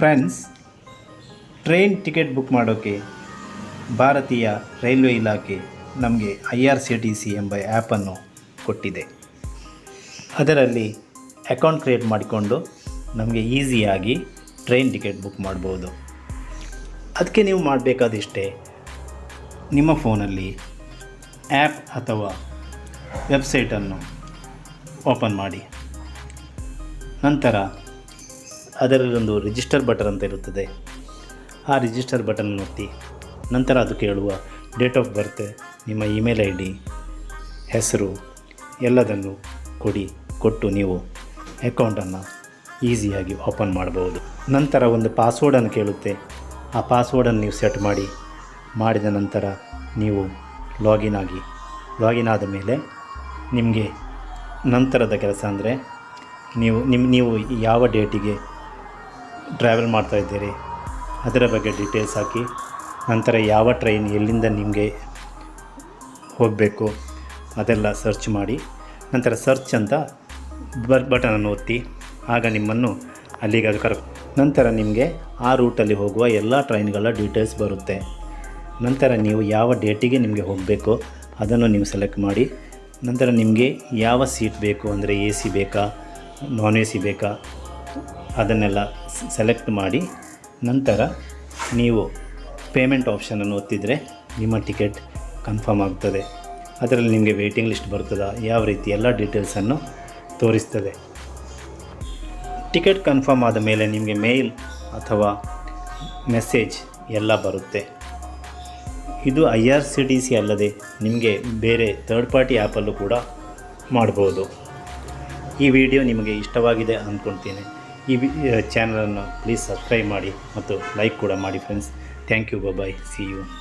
Friends train ticket book ಮಾಡೋಕ್ಕೆ ಭಾರತೀಯ railway ಇಲಾಖೆ ನಮಗೆ I R C T C ಎಂಬ ಆ್ಯಪನ್ನು ಕೊಟ್ಟಿದೆ. ಅದರಲ್ಲಿ ಅಕೌಂಟ್ ಕ್ರಿಯೇಟ್ ಮಾಡಿಕೊಂಡು ನಮಗೆ ಈಸಿಯಾಗಿ ಟ್ರೈನ್ ಟಿಕೆಟ್ ಬುಕ್ ಮಾಡ್ಬೋದು. ಅದಕ್ಕೆ ನೀವು ಮಾಡಬೇಕಾದಿಷ್ಟೇ ನಿಮ್ಮ ಫೋನಲ್ಲಿ ಆ್ಯಪ್ ಅಥವಾ ವೆಬ್ಸೈಟನ್ನು ಓಪನ್ ಮಾಡಿ. ನಂತರ ಅದರಲ್ಲೊಂದು ರಿಜಿಸ್ಟರ್ ಬಟನ್ ಅಂತ ಇರುತ್ತದೆ. ಆ ರಿಜಿಸ್ಟರ್ ಬಟನ್ ಒತ್ತಿ, ನಂತರ ಅದು ಕೇಳುವ ಡೇಟ್ ಆಫ್ ಬರ್ತ್ ನಿಮ್ಮ ಇಮೇಲ್ ಐ ಡಿ ಹೆಸರು, ಎಲ್ಲದನ್ನು ಕೊಡಿ, ಕೊಟ್ಟು ನೀವು ಅಕೌಂಟನ್ನು ಈಸಿಯಾಗಿ ಓಪನ್ ಮಾಡಬಹುದು. ನಂತರ ಒಂದು ಪಾಸ್ವರ್ಡನ್ನು ಕೇಳುತ್ತೆ. ಆ ಪಾಸ್ವರ್ಡನ್ನು ನೀವು ಸೆಟ್ ಮಾಡಿ, ಮಾಡಿದ ನಂತರ ನೀವು ಲಾಗಿನ್ ಆಗಿ ಲಾಗಿನ್ ಆದ ಮೇಲೆ ನಿಮಗೆ ನಂತರದ ಕೆಲಸ ಅಂದರೆ ನೀವು ನಿಮ್ಮ ನೀವು ಯಾವ ಡೇಟಿಗೆ ಟ್ರಾವೆಲ್ ಮಾಡ್ತಾ ಇದ್ದೀರಿ, ಅದರ ಬಗ್ಗೆ ಡೀಟೇಲ್ಸ್ ಹಾಕಿ, ನಂತರ ಯಾವ ಟ್ರೈನ್ ಎಲ್ಲಿಂದ ನಿಮಗೆ ಹೋಗಬೇಕು ಅದೆಲ್ಲ ಸರ್ಚ್ ಮಾಡಿ, ನಂತರ ಸರ್ಚ್ ಅಂತ ಬರ್ ಬಟನನ್ನು ಒತ್ತಿ, ಆಗ ನಿಮ್ಮನ್ನು ಅಲ್ಲಿಗೆ ಕರ್ ನಂತರ ನಿಮಗೆ ಆ ರೂಟಲ್ಲಿ ಹೋಗುವ ಎಲ್ಲ ಟ್ರೈನ್ಗಳ ಡೀಟೇಲ್ಸ್ ಬರುತ್ತೆ. ನಂತರ ನೀವು ಯಾವ ಡೇಟಿಗೆ ನಿಮಗೆ ಹೋಗಬೇಕು, ಅದನ್ನು ನೀವು ಸೆಲೆಕ್ಟ್ ಮಾಡಿ, ನಂತರ ನಿಮಗೆ ಯಾವ ಸೀಟ್ ಬೇಕು ಅಂದರೆ ಎ ಸಿ ಬೇಕಾ ನಾನ್ ಎ ಸಿ ಬೇಕಾ ಅದನ್ನೆಲ್ಲ ಸೆಲೆಕ್ಟ್ ಮಾಡಿ ನಂತರ ನೀವು ಪೇಮೆಂಟ್ ಆಪ್ಷನನ್ನು ಒತ್ತಿದರೆ ನಿಮ್ಮ ಟಿಕೆಟ್ ಕನ್ಫರ್ಮ್ ಆಗ್ತದೆ. ಅದರಲ್ಲಿ ನಿಮಗೆ ವೇಟಿಂಗ್ ಲಿಸ್ಟ್ ಬರ್ತದ, ಯಾವ ರೀತಿ ಎಲ್ಲ ಡೀಟೇಲ್ಸನ್ನು ತೋರಿಸ್ತದೆ. ಟಿಕೆಟ್ ಕನ್ಫರ್ಮ್ ಆದ ಮೇಲೆ ನಿಮಗೆ ಮೇಲ್ ಅಥವಾ ಮೆಸೇಜ್ ಎಲ್ಲ ಬರುತ್ತೆ. ಇದು I R C T C ಅಲ್ಲದೆ ನಿಮಗೆ ಬೇರೆ ಥರ್ಡ್ ಪಾರ್ಟಿ ಆ್ಯಪಲ್ಲೂ ಕೂಡ ಮಾಡ್ಬೋದು. ಈ ವಿಡಿಯೋ ನಿಮಗೆ ಇಷ್ಟವಾಗಿದೆ ಅಂದ್ಕೊಳ್ತೀನಿ ಈ ಚಾನಲನ್ನು ಪ್ಲೀಸ್ ಸಬ್ಸ್ಕ್ರೈಬ್ ಮಾಡಿ ಮತ್ತು ಲೈಕ್ ಕೂಡ ಮಾಡಿ friends thank you bye see you